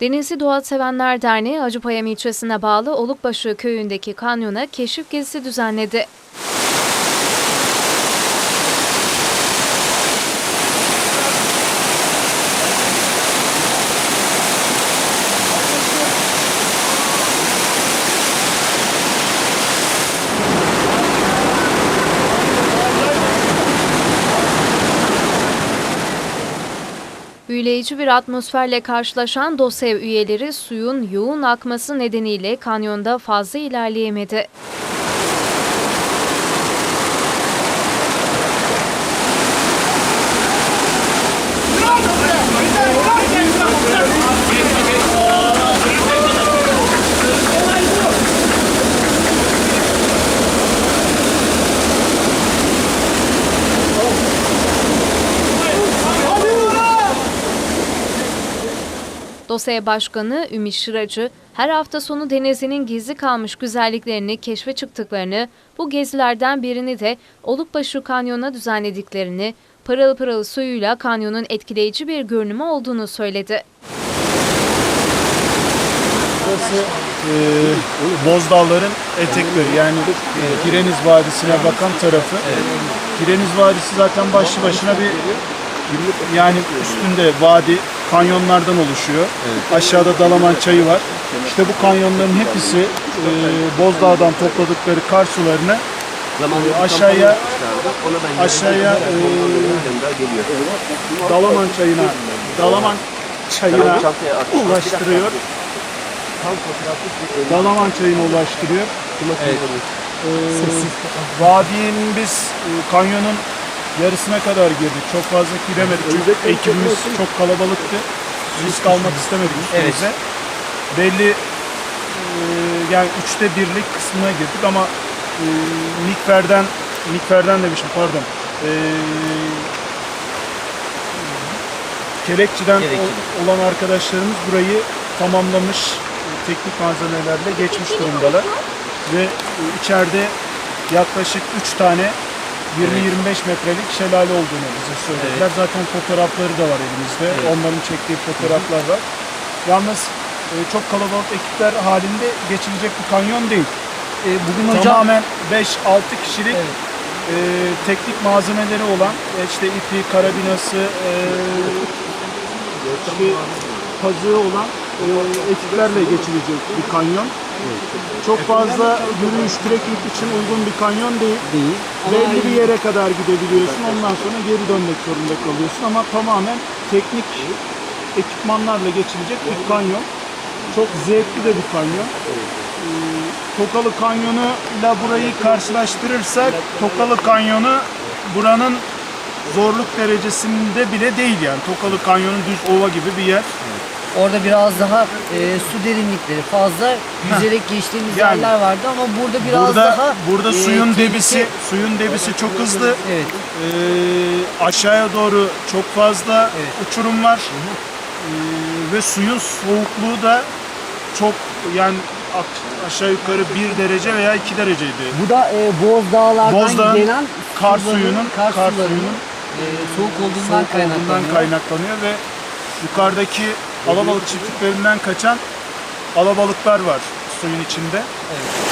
Denizli Doğa Sevenler Derneği Acıpayam ilçesine bağlı Olukbaşı köyündeki kanyona keşif gezisi düzenledi. Büyüleyici bir atmosferle karşılaşan DOSEV üyeleri suyun yoğun akması nedeniyle kanyonda fazla ilerleyemedi. DOSEV Başkanı Ümit Şıracı, her hafta sonu Denizli'nin gizli kalmış güzelliklerini keşfe çıktıklarını, bu gezilerden birini de Olukbaşı Kanyonu'na düzenlediklerini, pırıl pırıl suyuyla kanyonun etkileyici bir görünümü olduğunu söyledi. Burası e, Bozdağların etekleri yani e, Gireniz Vadisi'ne bakan tarafı. Gireniz Vadisi zaten başlı başına bir yani üstünde vadi kanyonlardan oluşuyor. Aşağıda Dalaman Çayı var. İşte bu kanyonların hepsi e, Bozdağ'dan topladıkları kar sularını e, aşağıya aşağıya e, Dalaman Çayı'na Dalaman Çayı'na ulaştırıyor. Dalaman çayına ulaştırıyor. Ee, vadinin biz e, kanyonun yarısına kadar girdik. Çok fazla giremedik çünkü ekibimiz çok kalabalıktı. Risk almak istemedik üstümüze. Belli e, yani üçte birlik kısmına girdik ama e, Mikfer'den Mikfer'den demişim pardon. E, Kelekçi'den ol- olan arkadaşlarımız burayı tamamlamış e, teknik malzemelerle geçmiş durumdalar. Ve e, içeride yaklaşık 3 tane 20-25 metrelik şelale olduğunu bize söylediler. Zaten fotoğrafları da var elimizde. Onların çektiği fotoğraflar var. Yalnız e, çok kalabalık ekipler halinde geçilecek bir kanyon değil. Ee, bugün Tamamen 5-6 kişilik e, teknik malzemeleri olan e, işte ipi, karabinası, e, işte kazığı olan e, ekiplerle geçilecek bir kanyon. Çok fazla yürüyüş, trekking için uygun bir kanyon değil. değil. Belli bir yere kadar gidebiliyorsun. Ondan sonra geri dönmek zorunda kalıyorsun. Ama tamamen teknik ekipmanlarla geçilecek bir kanyon. Çok zevkli de bir kanyon. Ee, Tokalı Kanyonu ile burayı karşılaştırırsak Tokalı Kanyonu buranın zorluk derecesinde bile değil yani. Tokalı Kanyonu düz ova gibi bir yer. Orada biraz daha e, su derinlikleri fazla yüzerek geçtiğimiz Yani. yerler vardı ama burada biraz burada daha burada e, suyun tehlike- debisi suyun debisi çok hızlı. Evet. Ee, aşağıya doğru çok fazla Evet. uçurum var. Ee, ve suyun soğukluğu da çok yani aşağı yukarı 1 derece veya 2 dereceydi. Bu da e, Boz Dağlar'dan Bozdağ'ın gelen kar suyunun kar, kar suyunun e, soğuk olduğundan soğuk kaynaklanıyor. olduğundan kaynaklanıyor ve yukarıdaki alabalık çiftliklerinden kaçan alabalıklar var suyun içinde. Evet.